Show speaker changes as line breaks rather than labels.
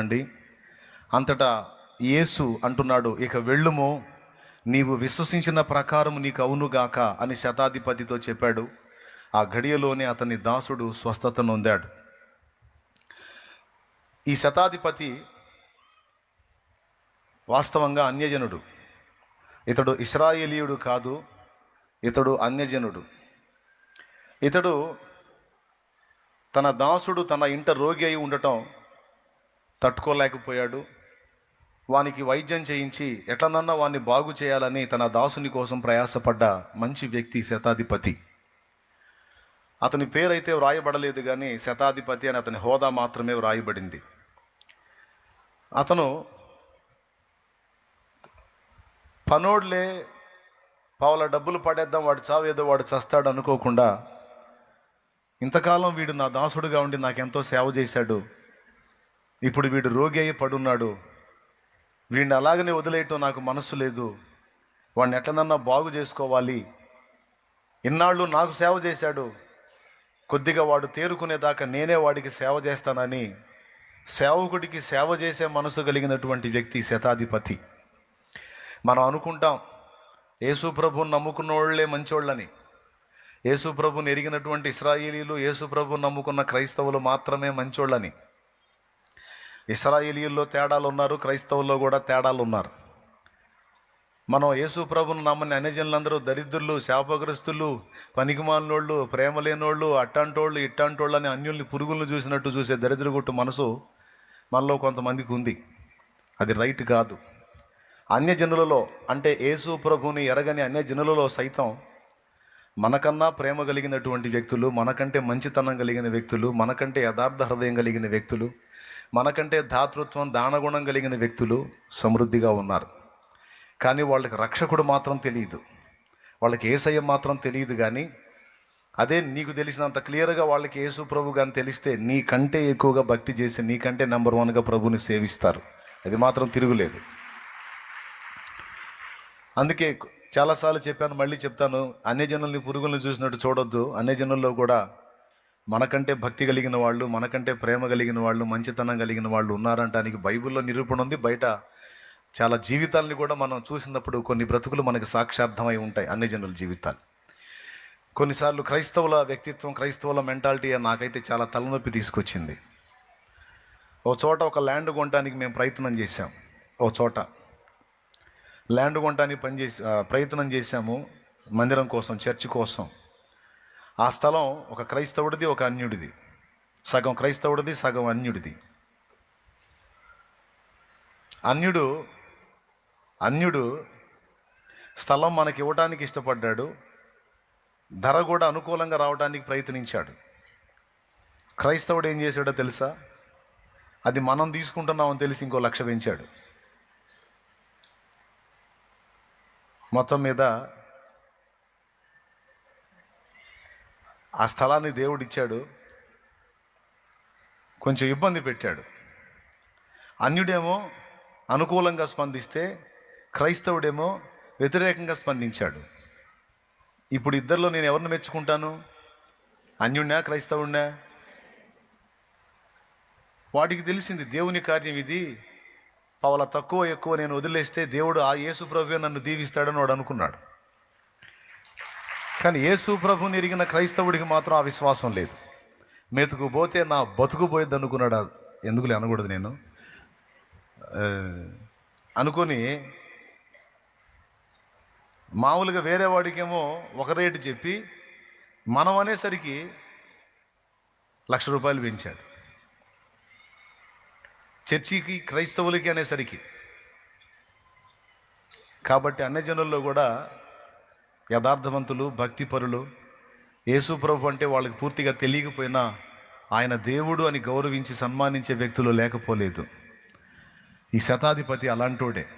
అండి అంతటా యేసు అంటున్నాడు ఇక వెళ్ళుము. నీవు విశ్వసించిన ప్రకారం నీకు అవునుగాక అని శతాధిపతితో చెప్పాడు. ఆ ఘడియలోనే అతని దాసుడు స్వస్థత నొందాడు. ఈ శతాధిపతి వాస్తవంగా అన్యజనుడు. ఇతడు ఇస్రాయేలీయుడు కాదు ఇతడు అన్యజనుడు. ఇతడు తన దాసుడు తన ఇంట రోగి అయి ఉండటం తట్టుకోలేకపోయాడు. వానికి వైద్యం చేయించి ఎట్లనన్నా వాన్ని బాగు చేయాలని తన దాసుని కోసం ప్రయాసపడ్డ మంచి వ్యక్తి శతాధిపతి. అతని పేరైతే వ్రాయబడలేదు కానీ శతాధిపతి అని అతని హోదా మాత్రమే వ్రాయబడింది. అతను పనోడ్లే పావుల డబ్బులు పడేద్దాం వాడు చావేదో వాడు చస్తాడు అనుకోకుండా ఇంతకాలం వీడు నా దాసుడుగా ఉండి నాకెంతో సేవ చేశాడు. ఇప్పుడు వీడు రోగి అయి పడున్నాడు. వీడిని అలాగనే వదిలేయటం నాకు మనస్సు లేదు. వాడిని ఎట్లనన్నా బాగు చేసుకోవాలి. ఇన్నాళ్ళు నాకు సేవ చేశాడు. కొద్దిగా వాడు తేరుకునేదాకా నేనే వాడికి సేవ చేస్తానని సేవకుడికి సేవ చేసే మనసు కలిగినటువంటి వ్యక్తి శతాధిపతి. మనం అనుకుంటాం యేసు ప్రభుని నమ్ముకున్న వాళ్ళే మంచోళ్ళని. యేసు ప్రభుని ఎరిగినటువంటి ఇస్రాయేలీలు యేసు ప్రభుని నమ్ముకున్న క్రైస్తవులు మాత్రమే మంచోళ్ళని. ఇస్రాయేలీల్లో తేడాలు ఉన్నారు క్రైస్తవుల్లో కూడా తేడాలు ఉన్నారు మనం యేసు ప్రభును నమ్మని అన్యజనులందరూ దరిద్రులు శాపగ్రస్తులు పనికిమాలినోళ్ళు ప్రేమ లేనోళ్ళు అట్టాంటోళ్ళు ఇట్టాంటోళ్ళు అని అన్యుల్ని పురుగులను చూసినట్టు చూసే దరిద్రగుట్టు మనసు మనలో కొంతమందికి ఉంది. అది రైట్ కాదు. అన్యజనులలో అంటే యేసు ప్రభుని ఎరగని అన్యజనులలో సైతం మనకన్నా ప్రేమ కలిగినటువంటి వ్యక్తులు మనకంటే మంచితనం కలిగిన వ్యక్తులు మనకంటే యథార్థ హృదయం కలిగిన వ్యక్తులు మనకంటే దాతృత్వం దానగుణం కలిగిన వ్యక్తులు సమృద్ధిగా ఉన్నారు. కానీ వాళ్ళకి రక్షకుడు మాత్రం తెలియదు. వాళ్ళకి ఏసయ్య మాత్రం తెలియదు కానీ అదే నీకు తెలిసినంత క్లియర్గా వాళ్ళకి యేసు ప్రభు కానీ తెలిస్తే నీకంటే ఎక్కువగా భక్తి చేసి నీకంటే నెంబర్ వన్గా ప్రభుని సేవిస్తారు. అది మాత్రం తిరుగులేదు. అందుకే చాలాసార్లు చెప్పాను మళ్ళీ చెప్తాను. అన్యజనుల్ని పురుగుల్ని చూసినట్టు చూడొద్దు. అన్యజనుల్లో కూడా మనకంటే భక్తి కలిగిన వాళ్ళు మనకంటే ప్రేమ కలిగిన వాళ్ళు మంచితనం కలిగిన వాళ్ళు ఉన్నారంటానికి బైబిల్లో నిరూపణ ఉంది. బయట చాలా జీవితాలని కూడా మనం చూసినప్పుడు కొన్ని బ్రతుకులు మనకు సాక్షార్థమై ఉంటాయి అన్యజనుల జీవితాలు. కొన్నిసార్లు క్రైస్తవుల వ్యక్తిత్వం క్రైస్తవుల మెంటాలిటీ నాకైతే చాలా తలనొప్పి తీసుకొచ్చింది. ఓ చోట ఒక ల్యాండ్ కొనడానికి మేము ప్రయత్నం చేశాం. ఓ చోట ల్యాండ్ కొనడానికి పనిచేసి ప్రయత్నం చేశాము మందిరం కోసం చర్చ్ కోసం. ఆ స్థలం ఒక క్రైస్తవుడిది ఒక అన్యుడిది. సగం క్రైస్తవుడిది సగం అన్యుడిది. అన్యుడు అన్యుడు స్థలం మనకి ఇవ్వడానికి ఇష్టపడ్డాడు ధర కూడా అనుకూలంగా రావడానికి ప్రయత్నించాడు. క్రైస్తవుడు ఏం చేశాడో తెలుసా? అది మనం తీసుకుంటున్నామని తెలిసి ఇంకో లక్ష పెంచాడు. మొత్తం మీద ఆ స్థలాన్ని దేవుడిచ్చాడు కొంచెం ఇబ్బంది పెట్టాడు. అన్యుడేమో అనుకూలంగా స్పందిస్తే క్రైస్తవుడేమో వ్యతిరేకంగా స్పందించాడు. ఇప్పుడు ఇద్దరిలో నేను ఎవరిని మెచ్చుకుంటాను? అన్యుడినా క్రైస్తవుడినా? వాటికి తెలిసింది దేవుని కార్యం ఇది. పవల తక్కువ ఎక్కువ నేను వదిలేస్తే దేవుడు ఆ యేసు ప్రభు నన్ను దీవిస్తాడని వాడు అనుకున్నాడు. కానీ యేసు ప్రభుని ఎరిగిన క్రైస్తవుడికి మాత్రం ఆ విశ్వాసం లేదు. మెతుకు పోతే నా బతుకు పోయేది అనుకున్నాడు? ఎందుకులే అనకూడదు నేను? అనుకొని మామూలుగా వేరే వాడికేమో ఒక రేటు చెప్పి మనం అనేసరికి లక్ష రూపాయలు పెంచాడు. చర్చికి క్రైస్తవులకి అనేసరికి. కాబట్టి అన్యజనుల్లో కూడా యథార్థవంతులు భక్తిపరులు యేసు ప్రభు అంటే వాళ్ళకి పూర్తిగా తెలియకపోయినా ఆయన దేవుడు అని గౌరవించి సన్మానించే వ్యక్తులు లేకపోలేదు. ఈ శతాధిపతి అలాంటోడే.